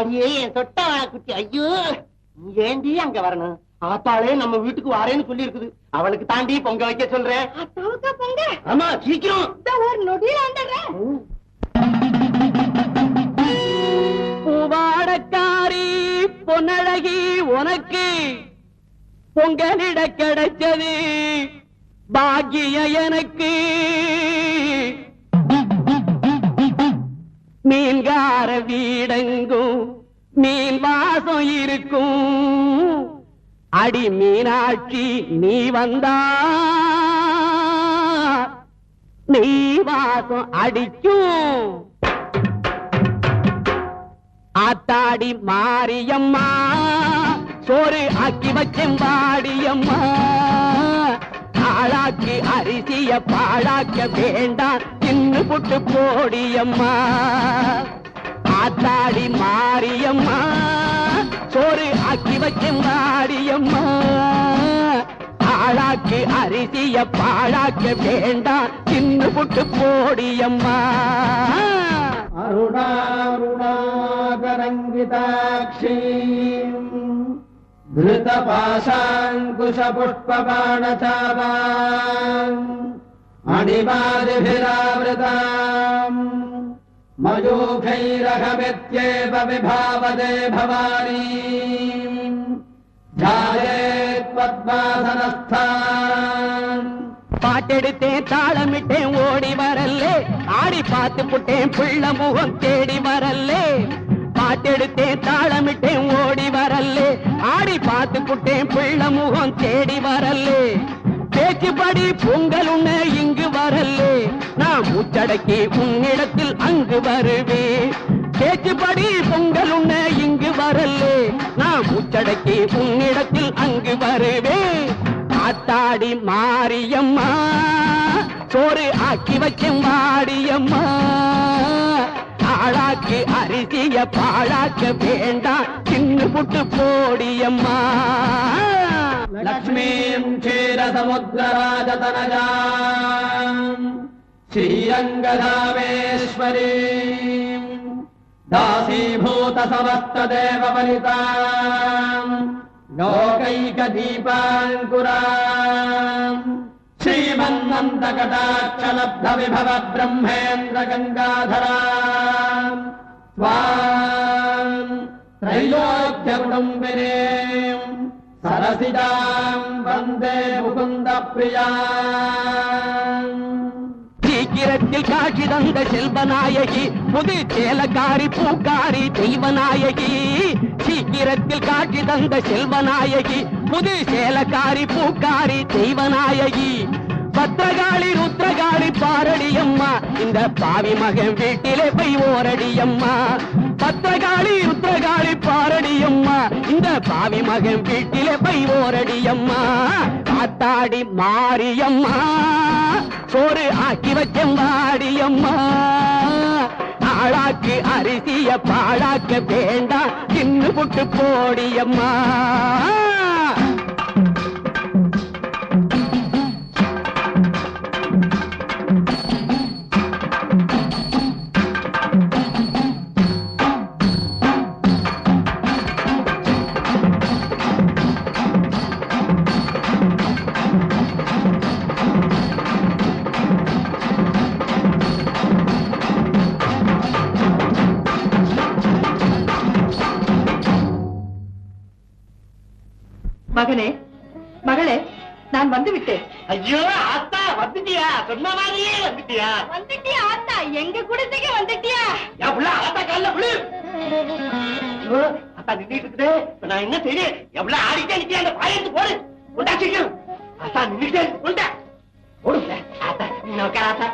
அடியே என் சொட்ட குட்டி ஐயோ நீ ஏண்டி அங்க வரணும். ஆத்தாளே நம்ம வீட்டுக்கு வரேன்னு சொல்லி இருக்குது அவளுக்கு தாண்டி பொங்க வைக்க சொல்றேன். அத்தாவுக்கா பொங்க? ஆமா சீக்கிரம். ஒரு நொடியில வந்துடுறேன். பூவாடக்காரி பொன்னழகி உனக்கு பொங்கலிட கிடைச்சது. பாக்கிய எனக்கு. மீன் வாசம் இருக்கும். அடி மீனாட்சி நீ வந்தா. நீ வாசம் அடிக்கும். ஆத்தாடி மாரியம்மா சோறு ஆக்கி வச்செம்பாடியம்மா ஆளாக்கி அரிசிய பாழாக்க வேண்டாம் தின்னு புட்டு போடியம்மா. ஆக்கி வைக்கும் வாடியம்மா ஆளாக்கு அரிசிய பாழாக்க வேண்டாம். சின்ன புட்டு போடியம்மா. அருணாருணாகரங்கிதாட்சி. ధృత పాశాంకుశపుష్పాణచారా అణిమాదిభిరావృతా मयूखैरहमित्येव विभावदे भवानी ध्यायेत् पद्मासनस्थान् பாட்டெடுத்தேன் தாளமிட்டேன் ஓடி வரல்லே ஆடி பார்த்து புட்டேன் பிள்ள முகம் தேடி வரல்லே பாட்டெடுத்தேன் தாளமிட்டேன் ஓடி வரல்லே ஆடி பார்த்து புட்டேன் பிள்ள முகம் தேடி வரல்லே பேச்சுப்படி பொங்கல் உன்னை இங்கு வரல்லே. நான் முச்சடக்கி உன்னிடத்தில் அங்கு வருவே. பேச்சுப்படி பொங்கல் உன்னை இங்கு வரல்லே. நான் முச்சடக்கி உன்னிடத்தில் அங்கு வருவே. ஆத்தாடி மாரியம்மா சோறு ஆக்கி வச்சேன் வாடியம்மா. ஆளாக்கு அரிசிய பாழாக்க வேண்டாம் சின்ன புட்டு போடியம்மா. लक्ष्मीम् क्षीरसमुद्रराजतनजा। श्रीरङ्गधामेश्वरी। श्रीरङ्गावेश्वरी लोकैकदीपाङ्कुरा। समस्त ब्रह्मेन्द्रगङ्गाधरा त्वा गोकैक சரசிதாம் வந்தே முகுந்த பிரியா சீக்கிரத்தில் காட்சி தந்த செல்வநாயகி புது சேலக்காரி பூக்காரி தெய்வநாயகி. சீக்கிரத்தில் காட்சி தந்த செல்வநாயகி புது சேலக்காரி பூக்காரி தெய்வநாயகி. பத்திரகாளி ருத்ரகாளி பாரடியம்மா இந்த பாவி மகன் வீட்டிலே போய் ஓரடியம்மா. பத்திரகாளி ருத்ரகாளி பாரடியம்மா இந்த பாவி மகன் வீட்டிலே போய் ஓரடியம்மா. காத்தாடி மாரியம்மா. சோறு ஆக்கி வச்சம் வாடியம்மா. நாளாக்கு அரிசிய பாழாக்க வேண்டாம். தின்னு புட்டு போடியம்மா. மகனே மகளே நான் வந்து விட்டேன் ஐயோ ஆத்தா வந்துட்டியா? சொன்ன மாதிரியே வந்துட்டியா? வந்துட்டியா ஆத்தா? எங்க குடிசைக்கு வந்துட்டியா? என் புள்ள ஆத்தா கால்ல ஐயோ, ஆத்தா நின்னுட்டு இருக்குதே. நான் என்ன செய்யணும் எவ்வளவு ஆடிட்டே நிக்கிறேன் அந்த பாயத்து போடு. உண்டா சீக்கிரம் ஆத்தா நின்னுட்டே உண்டா. ஓடுங்க ஆத்தா நீ உட்கார ஆத்தா.